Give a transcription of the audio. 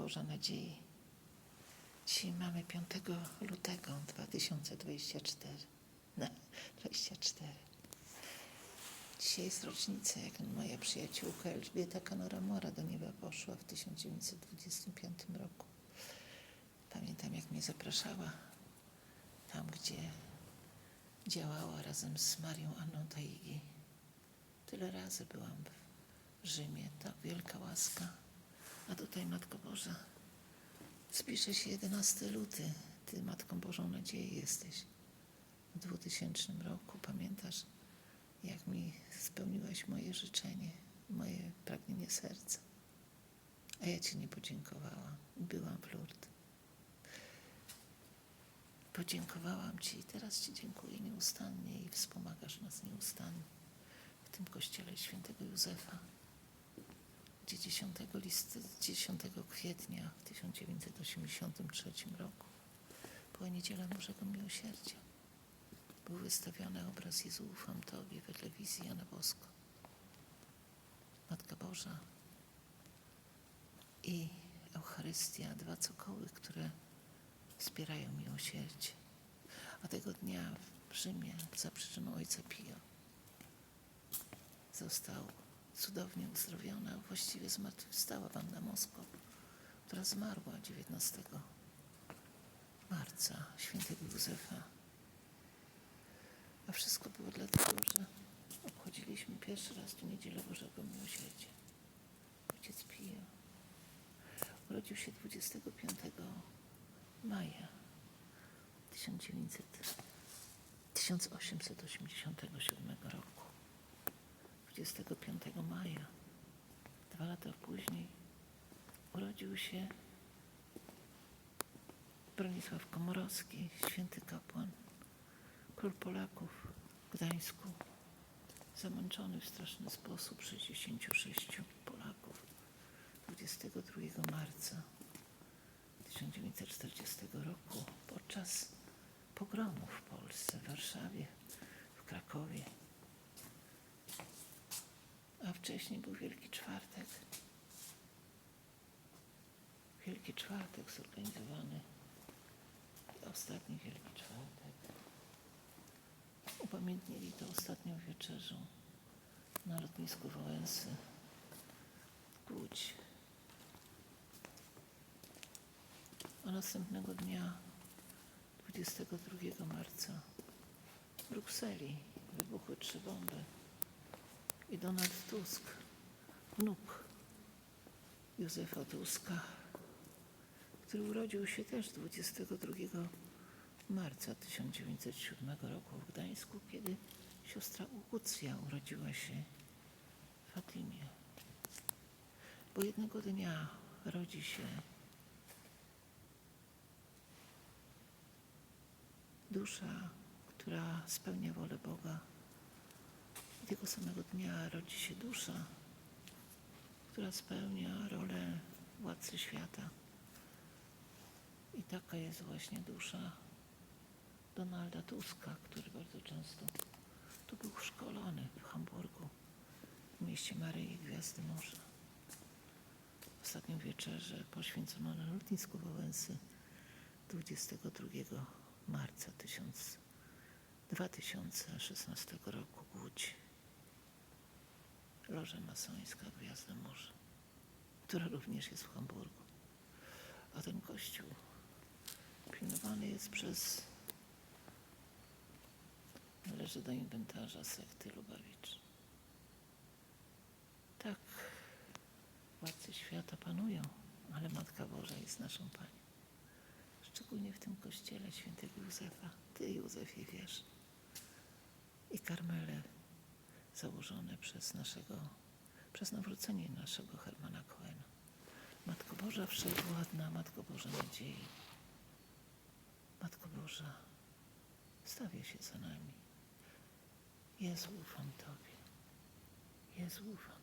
Boża Nadziei. Dzisiaj mamy 5 lutego 2024. No, 24. Dzisiaj jest rocznica, jak moja przyjaciółka Elżbieta Kanora-Mora do nieba poszła w 1925 roku. Pamiętam, jak mnie zapraszała tam, gdzie działała razem z Marią Anną Taigi. Tyle razy byłam w Rzymie, tak wielka łaska. A tutaj Matko Boża, zbliża się 11 luty. Ty Matką Bożą Nadziei jesteś. W 2000 roku pamiętasz, jak mi spełniłaś moje życzenie, moje pragnienie serca. A ja Ci nie podziękowałam. Byłam w Lourdes. Podziękowałam Ci i teraz Ci dziękuję nieustannie i wspomagasz nas nieustannie w tym kościele świętego Józefa, gdzie 10, list, 10 kwietnia w 1983 roku była niedziela Bożego Miłosierdzia. Był wystawiony obraz Jezu ufam Tobie wedle wizji Jana Bosko. Matka Boża i Eucharystia, dwa cokoły, które wspierają miłosierdzie. A tego dnia w Rzymie za przyczyną Ojca Pio został cudownie uzdrowiona, właściwie zmartwychwstała Wanda Moskwa, która zmarła 19 marca świętego Józefa. A wszystko było dlatego, że obchodziliśmy pierwszy raz tu Niedzielę Bożego Miłosierdzia. Ojciec Pio urodził się 25 maja 1900, 1887 roku. 25 maja, dwa lata później, urodził się Bronisław Komorowski, święty kapłan, król Polaków w Gdańsku, zamęczony w straszny sposób 66 Polaków 22 marca 1940 roku podczas pogromu w Polsce, w Warszawie, w Krakowie. Wcześniej był Wielki Czwartek. Wielki Czwartek zorganizowany. Ostatni Wielki Czwartek. Upamiętnili to ostatnią wieczerzą na lotnisku Wałęsy Łódź. A następnego dnia, 22 marca, w Brukseli wybuchły trzy bomby. I Donald Tusk, wnuk Józefa Tuska, który urodził się też 22 marca 1907 roku w Gdańsku, kiedy siostra Łucja urodziła się w Fatimie. Bo jednego dnia rodzi się dusza, która spełnia wolę Boga. Tego samego dnia rodzi się dusza, która spełnia rolę władcy świata. I taka jest właśnie dusza Donalda Tuska, który bardzo często tu był szkolony w Hamburgu, w mieście Maryi Gwiazdy Morza. Ostatnią wieczerzę poświęcono na lotnisku Wałęsy 22 marca 1000 2016 roku Łódź. Loża masońska Gwiazda Morza, która również jest w Hamburgu. A ten kościół pilnowany jest przez należy do inwentarza sekty Lubawicz. Tak, władcy świata panują, ale Matka Boża jest naszą Panią. Szczególnie w tym kościele świętego Józefa. Ty, Józefie, wiesz. I karmele założone przez naszego, przez nawrócenie naszego Hermana Cohena. Matko Boża Wszechwładna, Matko Boża Nadziei. Matko Boża, stawię się za nami. Jezu, ufam Tobie. Jezu, ufam